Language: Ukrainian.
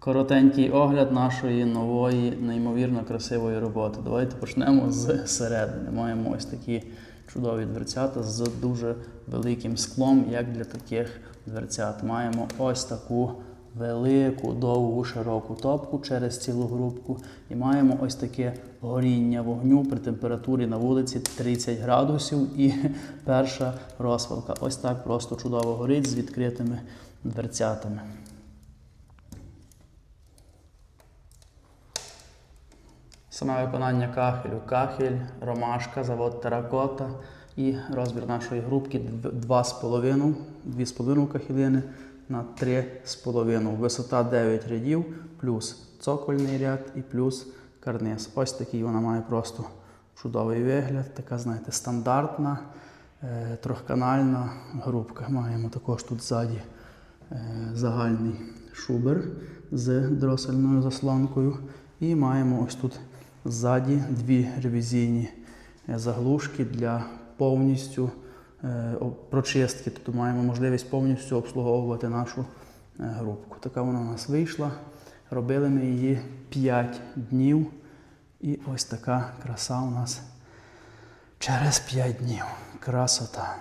Коротенький огляд нашої нової, неймовірно красивої роботи. Давайте почнемо з середини. Маємо ось такі чудові дверцята з дуже великим склом, як для таких дверцят. Маємо ось таку велику, довгу, широку топку через цілу грубку. І маємо ось таке горіння вогню при температурі на вулиці 30 градусів. І перша розпалка. Ось так просто чудово горить з відкритими дверцятами. Саме виконання кахелю. Кахель, ромашка, завод теракота і розбір нашої грубки 2,5, 2,5 кахелини на 3,5. Висота 9 рядів, плюс цокольний ряд і плюс карниз. Ось такий вона має просто чудовий вигляд. Така, знаєте, стандартна е, трьохканальна грубка. Маємо також тут ззаді е, загальний шубер з дросельною заслонкою. І маємо ось тут ззаді дві ревізійні е, заглушки для повністю е, прочистки. Тобто маємо можливість повністю обслуговувати нашу е, грубку. Така вона у нас вийшла. Робили ми її 5 днів. І ось така краса у нас через 5 днів. Красота.